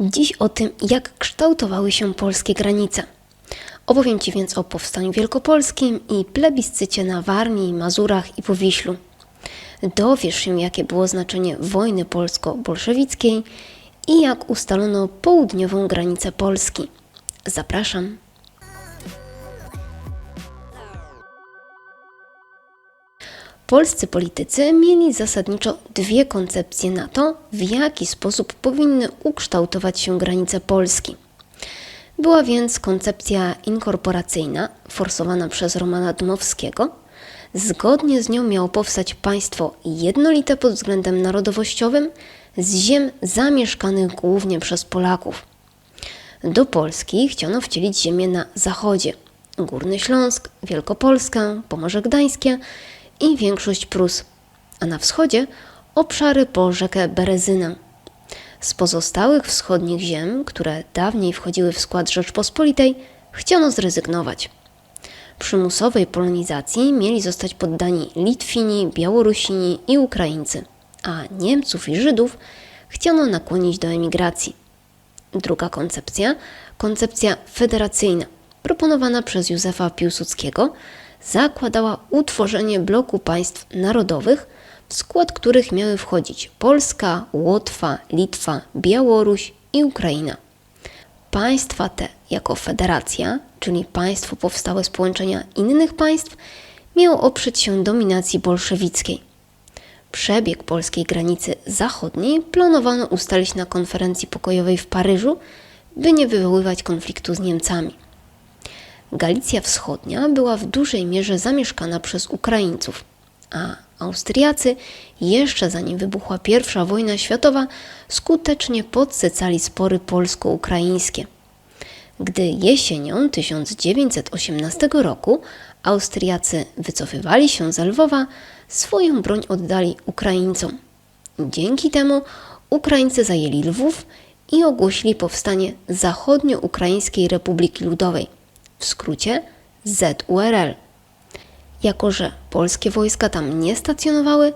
Dziś o tym, jak kształtowały się polskie granice. Opowiem Ci więc o Powstaniu Wielkopolskim i plebiscycie na Warmii, Mazurach i Powiślu. Dowiesz się, jakie było znaczenie wojny polsko-bolszewickiej i jak ustalono południową granicę Polski. Zapraszam. Polscy politycy mieli zasadniczo dwie koncepcje na to, w jaki sposób powinny ukształtować się granice Polski. Była więc koncepcja inkorporacyjna, forsowana przez Romana Dmowskiego. Zgodnie z nią miało powstać państwo jednolite pod względem narodowościowym, z ziem zamieszkanych głównie przez Polaków. Do Polski chciano wcielić ziemię na zachodzie. Górny Śląsk, Wielkopolskę, Pomorze Gdańskie i większość Prus, a na wschodzie obszary po rzekę Berezynę. Z pozostałych wschodnich ziem, które dawniej wchodziły w skład Rzeczpospolitej, chciano zrezygnować. Przymusowej polonizacji mieli zostać poddani Litwini, Białorusini i Ukraińcy, a Niemców i Żydów chciano nakłonić do emigracji. Druga koncepcja, koncepcja federacyjna, proponowana przez Józefa Piłsudskiego, zakładała utworzenie bloku państw narodowych, w skład których miały wchodzić Polska, Łotwa, Litwa, Białoruś i Ukraina. Państwa te, jako federacja, czyli państwo powstałe z połączenia innych państw, miało oprzeć się dominacji bolszewickiej. Przebieg polskiej granicy zachodniej planowano ustalić na konferencji pokojowej w Paryżu, by nie wywoływać konfliktu z Niemcami. Galicja Wschodnia była w dużej mierze zamieszkana przez Ukraińców, a Austriacy, jeszcze zanim wybuchła I wojna światowa, skutecznie podsycali spory polsko-ukraińskie. Gdy jesienią 1918 roku Austriacy wycofywali się z Lwowa, swoją broń oddali Ukraińcom. Dzięki temu Ukraińcy zajęli Lwów i ogłosili powstanie Zachodnio-Ukraińskiej Republiki Ludowej, w skrócie ZURL. Jako, że polskie wojska tam nie stacjonowały,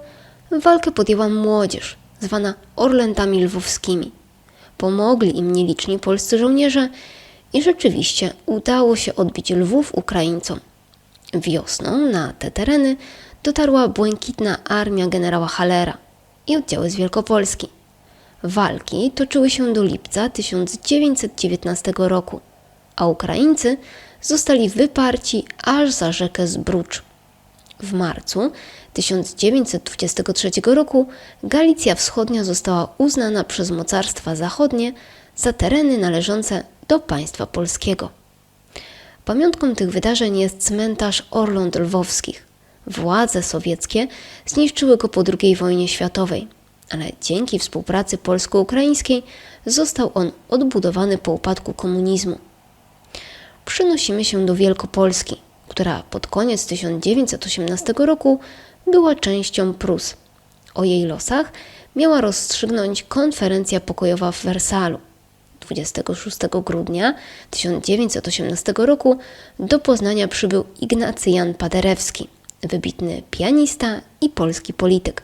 walkę podjęła młodzież, zwana Orlętami Lwowskimi. Pomogli im nieliczni polscy żołnierze i rzeczywiście udało się odbić Lwów Ukraińcom. Wiosną na te tereny dotarła błękitna armia generała Halera i oddziały z Wielkopolski. Walki toczyły się do lipca 1919 roku, a Ukraińcy zostali wyparci aż za rzekę Zbrucz. W marcu 1923 roku Galicja Wschodnia została uznana przez mocarstwa zachodnie za tereny należące do państwa polskiego. Pamiątką tych wydarzeń jest cmentarz Orląt Lwowskich. Władze sowieckie zniszczyły go po II wojnie światowej, ale dzięki współpracy polsko-ukraińskiej został on odbudowany po upadku komunizmu. Przenosimy się do Wielkopolski, która pod koniec 1918 roku była częścią Prus. O jej losach miała rozstrzygnąć konferencja pokojowa w Wersalu. 26 grudnia 1918 roku do Poznania przybył Ignacy Jan Paderewski, wybitny pianista i polski polityk.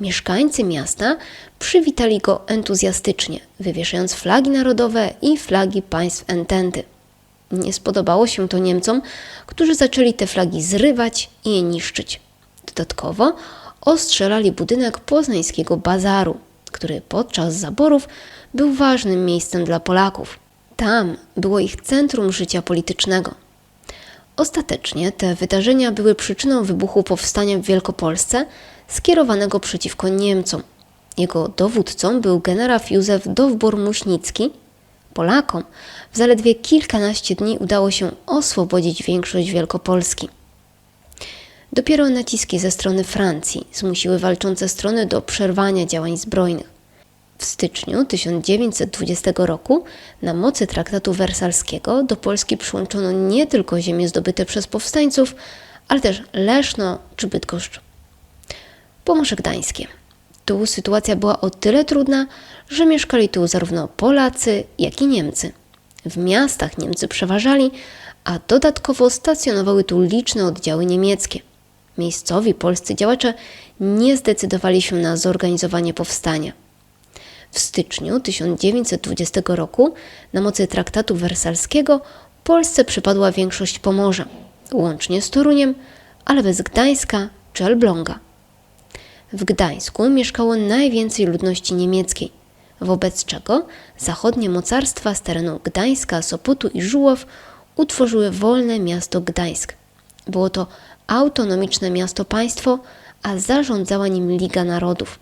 Mieszkańcy miasta przywitali go entuzjastycznie, wywieszając flagi narodowe i flagi państw ententy. Nie spodobało się to Niemcom, którzy zaczęli te flagi zrywać i je niszczyć. Dodatkowo ostrzelali budynek poznańskiego bazaru, który podczas zaborów był ważnym miejscem dla Polaków. Tam było ich centrum życia politycznego. Ostatecznie te wydarzenia były przyczyną wybuchu powstania w Wielkopolsce skierowanego przeciwko Niemcom. Jego dowódcą był generał Józef Dowbor-Muśnicki. Polakom w zaledwie kilkanaście dni udało się oswobodzić większość Wielkopolski. Dopiero naciski ze strony Francji zmusiły walczące strony do przerwania działań zbrojnych. W styczniu 1920 roku na mocy traktatu wersalskiego do Polski przyłączono nie tylko ziemie zdobyte przez powstańców, ale też Leszno czy Bydgoszcz. Pomorze Gdańskie. Tu sytuacja była o tyle trudna, że mieszkali tu zarówno Polacy, jak i Niemcy. W miastach Niemcy przeważali, a dodatkowo stacjonowały tu liczne oddziały niemieckie. Miejscowi polscy działacze nie zdecydowali się na zorganizowanie powstania. W styczniu 1920 roku na mocy traktatu wersalskiego Polsce przypadła większość Pomorza, łącznie z Toruniem, ale bez Gdańska czy Elbląga. W Gdańsku mieszkało najwięcej ludności niemieckiej, wobec czego zachodnie mocarstwa z terenu Gdańska, Sopotu i Żuław utworzyły wolne miasto Gdańsk. Było to autonomiczne miasto-państwo, a zarządzała nim Liga Narodów.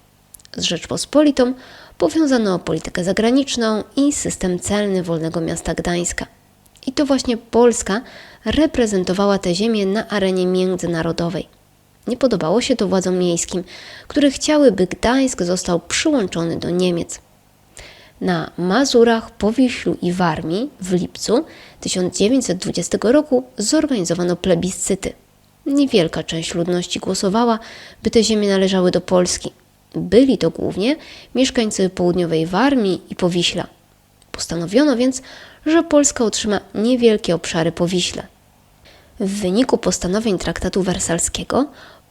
Z Rzeczpospolitą powiązano politykę zagraniczną i system celny Wolnego Miasta Gdańska. I to właśnie Polska reprezentowała tę ziemię na arenie międzynarodowej. Nie podobało się to władzom miejskim, które chciały, by Gdańsk został przyłączony do Niemiec. Na Mazurach, Powiślu i Warmii w lipcu 1920 roku zorganizowano plebiscyty. Niewielka część ludności głosowała, by te ziemie należały do Polski. Byli to głównie mieszkańcy południowej Warmii i Powiśla. Postanowiono więc, że Polska otrzyma niewielkie obszary Powiśle. W wyniku postanowień traktatu wersalskiego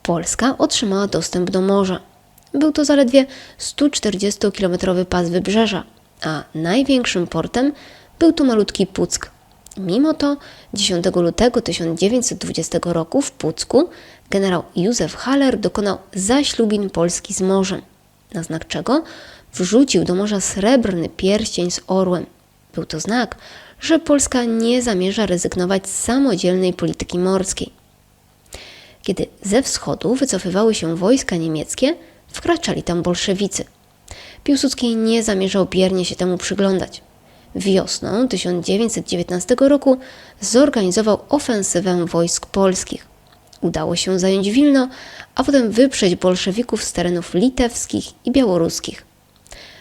Polska otrzymała dostęp do morza. Był to zaledwie 140-kilometrowy pas wybrzeża, a największym portem był tu malutki Puck. Mimo to 10 lutego 1920 roku w Pucku generał Józef Haller dokonał zaślubin Polski z morzem, na znak czego wrzucił do morza srebrny pierścień z orłem. Był to znak, że Polska nie zamierza rezygnować z samodzielnej polityki morskiej. Kiedy ze wschodu wycofywały się wojska niemieckie, wkraczali tam bolszewicy. Piłsudski nie zamierzał biernie się temu przyglądać. Wiosną 1919 roku zorganizował ofensywę wojsk polskich. Udało się zająć Wilno, a potem wyprzeć bolszewików z terenów litewskich i białoruskich.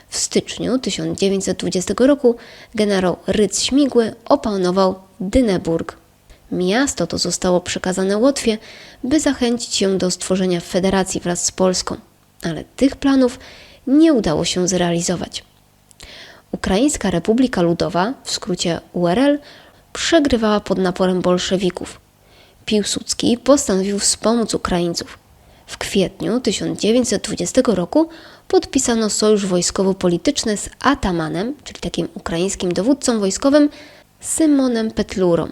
W styczniu 1920 roku generał Rydz Śmigły opanował Dyneburg. Miasto to zostało przekazane Łotwie, by zachęcić się do stworzenia federacji wraz z Polską, ale tych planów nie udało się zrealizować. Ukraińska Republika Ludowa, w skrócie URL, przegrywała pod naporem bolszewików. Piłsudski postanowił wspomóc Ukraińców. W kwietniu 1920 roku podpisano sojusz wojskowo-polityczny z Atamanem, czyli takim ukraińskim dowódcą wojskowym, Symonem Petlurą.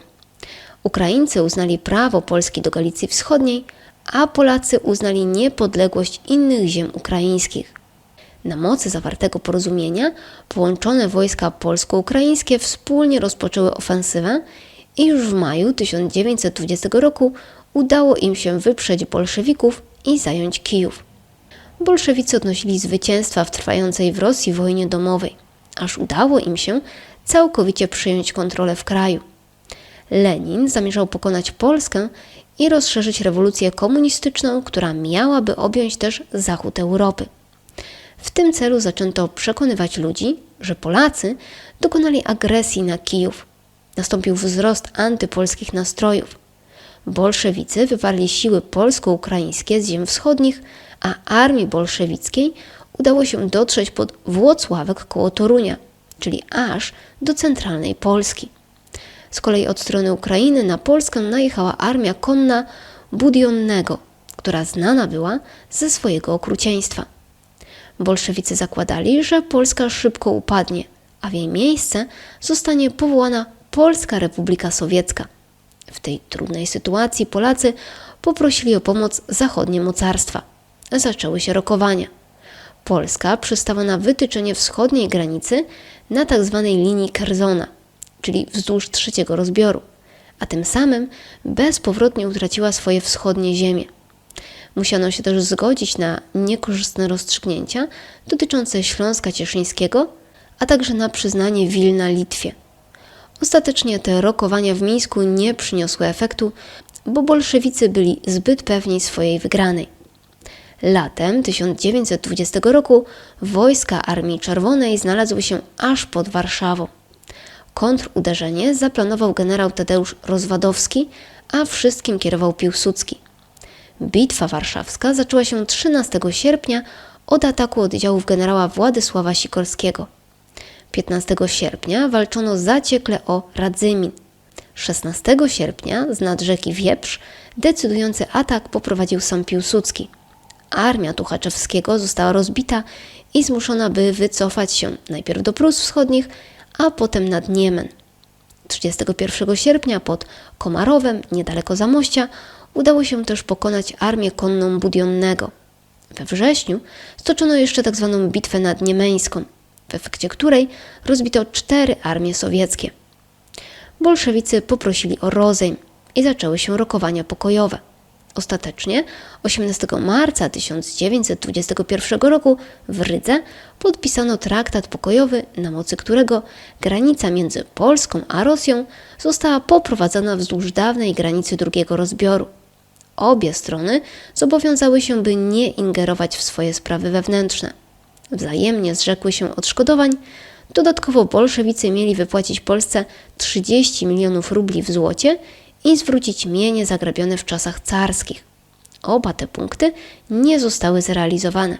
Ukraińcy uznali prawo Polski do Galicji Wschodniej, a Polacy uznali niepodległość innych ziem ukraińskich. Na mocy zawartego porozumienia połączone wojska polsko-ukraińskie wspólnie rozpoczęły ofensywę i już w maju 1920 roku udało im się wyprzeć bolszewików i zająć Kijów. Bolszewicy odnosili zwycięstwa w trwającej w Rosji wojnie domowej, aż udało im się całkowicie przyjąć kontrolę w kraju. Lenin zamierzał pokonać Polskę i rozszerzyć rewolucję komunistyczną, która miałaby objąć też zachód Europy. W tym celu zaczęto przekonywać ludzi, że Polacy dokonali agresji na Kijów. Nastąpił wzrost antypolskich nastrojów. Bolszewicy wywarli siły polsko-ukraińskie z ziem wschodnich, a armii bolszewickiej udało się dotrzeć pod Włocławek koło Torunia, czyli aż do centralnej Polski. Z kolei od strony Ukrainy na Polskę najechała armia konna Budionnego, która znana była ze swojego okrucieństwa. Bolszewicy zakładali, że Polska szybko upadnie, a w jej miejsce zostanie powołana Polska Republika Sowiecka. W tej trudnej sytuacji Polacy poprosili o pomoc zachodnie mocarstwa. Zaczęły się rokowania. Polska przystała na wytyczenie wschodniej granicy na tzw. linii Kerzona, czyli wzdłuż trzeciego rozbioru, a tym samym bezpowrotnie utraciła swoje wschodnie ziemie. Musiano się też zgodzić na niekorzystne rozstrzygnięcia dotyczące Śląska Cieszyńskiego, a także na przyznanie Wilna Litwie. Ostatecznie te rokowania w Mińsku nie przyniosły efektu, bo bolszewicy byli zbyt pewni swojej wygranej. Latem 1920 roku wojska Armii Czerwonej znalazły się aż pod Warszawą. Kontruderzenie zaplanował generał Tadeusz Rozwadowski, a wszystkim kierował Piłsudski. Bitwa warszawska zaczęła się 13 sierpnia od ataku oddziałów generała Władysława Sikorskiego. 15 sierpnia walczono zaciekle o Radzymin. 16 sierpnia z nad rzeki Wieprz decydujący atak poprowadził sam Piłsudski, armia Tuchaczewskiego została rozbita i zmuszona by wycofać się najpierw do Prus Wschodnich, a potem nad Niemen. 31 sierpnia pod Komarowem, niedaleko Zamościa, udało się też pokonać armię konną Budionnego. We wrześniu stoczono jeszcze tzw. bitwę nad Niemeńską, w efekcie której rozbito cztery armie sowieckie. Bolszewicy poprosili o rozejm i zaczęły się rokowania pokojowe. Ostatecznie 18 marca 1921 roku w Rydze podpisano traktat pokojowy, na mocy którego granica między Polską a Rosją została poprowadzona wzdłuż dawnej granicy drugiego rozbioru. Obie strony zobowiązały się, by nie ingerować w swoje sprawy wewnętrzne. Wzajemnie zrzekły się odszkodowań. Dodatkowo bolszewicy mieli wypłacić Polsce 30 milionów rubli w złocie i zwrócić mienie zagrabione w czasach carskich. Oba te punkty nie zostały zrealizowane.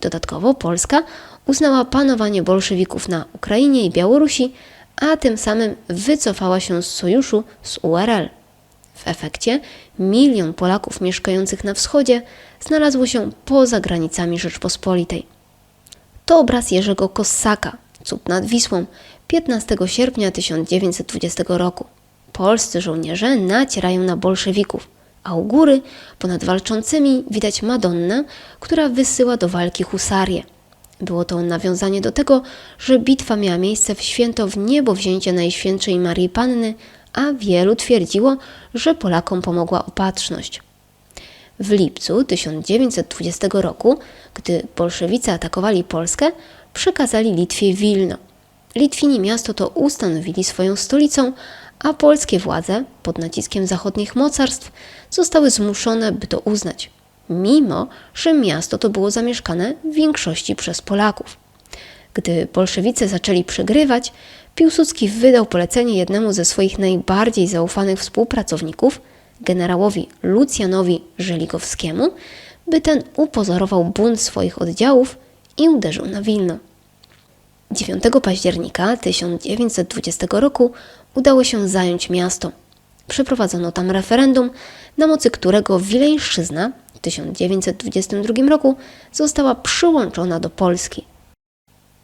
Dodatkowo Polska uznała panowanie bolszewików na Ukrainie i Białorusi, a tym samym wycofała się z sojuszu z URL. W efekcie milion Polaków mieszkających na wschodzie znalazło się poza granicami Rzeczpospolitej. To obraz Jerzego Kossaka, cud nad Wisłą, 15 sierpnia 1920 roku. Polscy żołnierze nacierają na bolszewików, a u góry, ponad walczącymi, widać Madonnę, która wysyła do walki husarię. Było to nawiązanie do tego, że bitwa miała miejsce w święto w niebo wzięcie Najświętszej Marii Panny, a wielu twierdziło, że Polakom pomogła opatrzność. W lipcu 1920 roku, gdy bolszewicy atakowali Polskę, przekazali Litwie Wilno. Litwini miasto to ustanowili swoją stolicą, a polskie władze, pod naciskiem zachodnich mocarstw, zostały zmuszone, by to uznać, mimo że miasto to było zamieszkane w większości przez Polaków. Gdy bolszewicy zaczęli przegrywać, Piłsudski wydał polecenie jednemu ze swoich najbardziej zaufanych współpracowników, generałowi Lucjanowi Żeligowskiemu, by ten upozorował bunt swoich oddziałów i uderzył na Wilno. 9 października 1920 roku udało się zająć miasto. Przeprowadzono tam referendum, na mocy którego Wileńszczyzna w 1922 roku została przyłączona do Polski.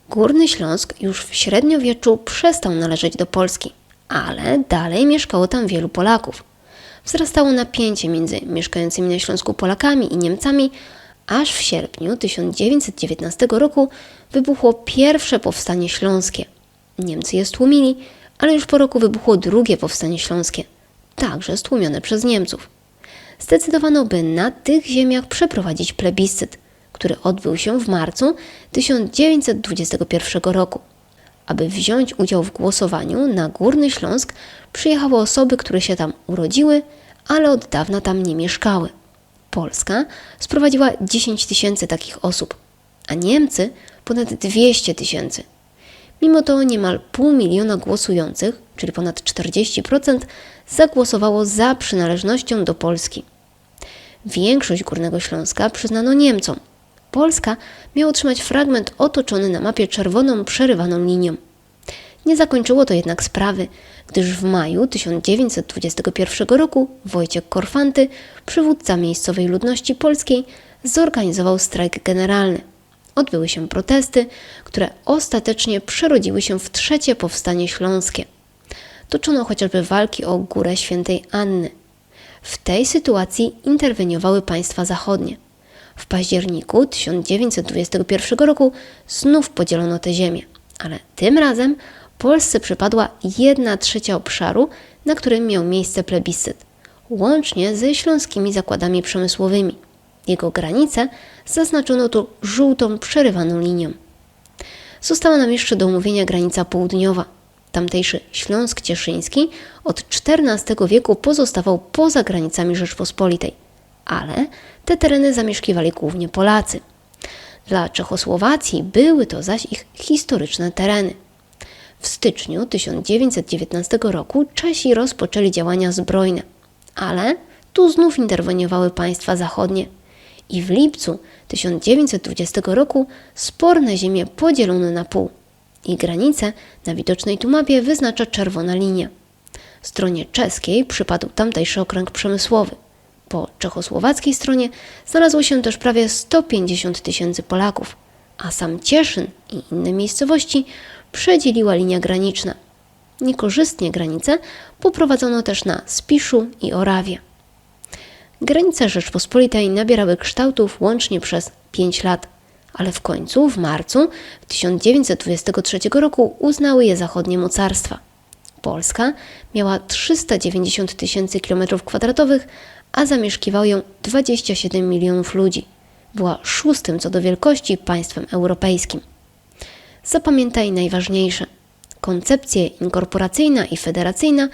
Górny Śląsk już w średniowieczu przestał należeć do Polski, ale dalej mieszkało tam wielu Polaków. Wzrastało napięcie między mieszkającymi na Śląsku Polakami i Niemcami, aż w sierpniu 1919 roku wybuchło pierwsze powstanie śląskie. Niemcy je stłumili, ale już po roku wybuchło drugie powstanie śląskie, także stłumione przez Niemców. Zdecydowano, by na tych ziemiach przeprowadzić plebiscyt, który odbył się w marcu 1921 roku. Aby wziąć udział w głosowaniu na Górny Śląsk, przyjechały osoby, które się tam urodziły, ale od dawna tam nie mieszkały. Polska sprowadziła 10 tysięcy takich osób, a Niemcy ponad 200 tysięcy. Mimo to niemal pół miliona głosujących, czyli ponad 40%, zagłosowało za przynależnością do Polski. Większość Górnego Śląska przyznano Niemcom. Polska miała otrzymać fragment otoczony na mapie czerwoną przerywaną linią. Nie zakończyło to jednak sprawy, gdyż w maju 1921 roku Wojciech Korfanty, przywódca miejscowej ludności polskiej, zorganizował strajk generalny. Odbyły się protesty, które ostatecznie przerodziły się w trzecie powstanie śląskie. Toczono chociażby walki o Górę Świętej Anny. W tej sytuacji interweniowały państwa zachodnie. W październiku 1921 roku znów podzielono tę ziemię, ale tym razem Polsce przypadła jedna trzecia obszaru, na którym miał miejsce plebiscyt, łącznie ze śląskimi zakładami przemysłowymi. Jego granice zaznaczono tu żółtą, przerywaną linią. Została nam jeszcze do omówienia granica południowa. Tamtejszy Śląsk Cieszyński od XIV wieku pozostawał poza granicami Rzeczpospolitej, ale te tereny zamieszkiwali głównie Polacy. Dla Czechosłowacji były to zaś ich historyczne tereny. W styczniu 1919 roku Czesi rozpoczęli działania zbrojne, ale tu znów interweniowały państwa zachodnie i w lipcu 1920 roku sporne ziemie podzielono na pół. Ich granice na widocznej tu mapie wyznacza czerwona linia. Stronie czeskiej przypadł tamtejszy okręg przemysłowy. Po czechosłowackiej stronie znalazło się też prawie 150 tysięcy Polaków, a sam Cieszyn i inne miejscowości przedzieliła linia graniczna. Niekorzystnie granice poprowadzono też na Spiszu i Orawie. Granice Rzeczpospolitej nabierały kształtów łącznie przez 5 lat, ale w końcu, w marcu 1923 roku uznały je zachodnie mocarstwa. Polska miała 390 tysięcy kilometrów kwadratowych, a zamieszkiwało ją 27 milionów ludzi. Była szóstym co do wielkości państwem europejskim. Zapamiętaj najważniejsze. Koncepcje inkorporacyjna i federacyjna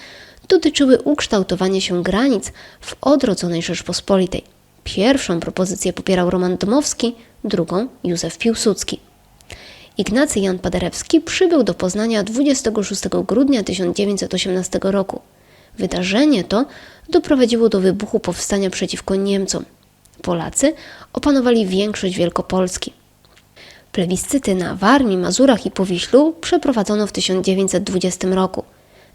dotyczyły ukształtowania się granic w odrodzonej Rzeczpospolitej. Pierwszą propozycję popierał Roman Dmowski, drugą Józef Piłsudski. Ignacy Jan Paderewski przybył do Poznania 26 grudnia 1918 roku. Wydarzenie to doprowadziło do wybuchu powstania przeciwko Niemcom. Polacy opanowali większość Wielkopolski. Plebiscyty na Warmii, Mazurach i Powiślu przeprowadzono w 1920 roku.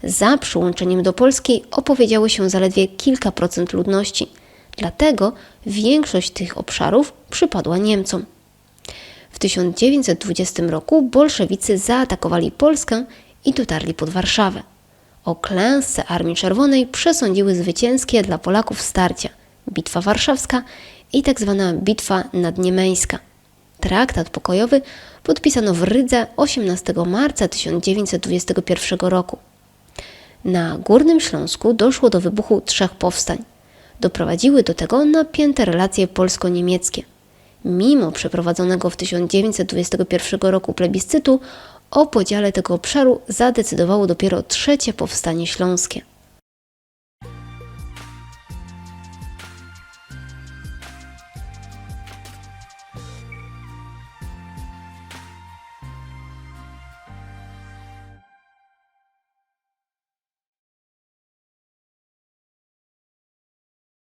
Za przyłączeniem do Polski opowiedziało się zaledwie kilka procent ludności. Dlatego większość tych obszarów przypadła Niemcom. W 1920 roku bolszewicy zaatakowali Polskę i dotarli pod Warszawę. O klęsce Armii Czerwonej przesądziły zwycięskie dla Polaków starcia Bitwa Warszawska i tzw. Bitwa Nadniemeńska. Traktat pokojowy podpisano w Rydze 18 marca 1921 roku. Na Górnym Śląsku doszło do wybuchu trzech powstań. Doprowadziły do tego napięte relacje polsko-niemieckie. Mimo przeprowadzonego w 1921 roku plebiscytu, o podziale tego obszaru zadecydowało dopiero trzecie powstanie śląskie.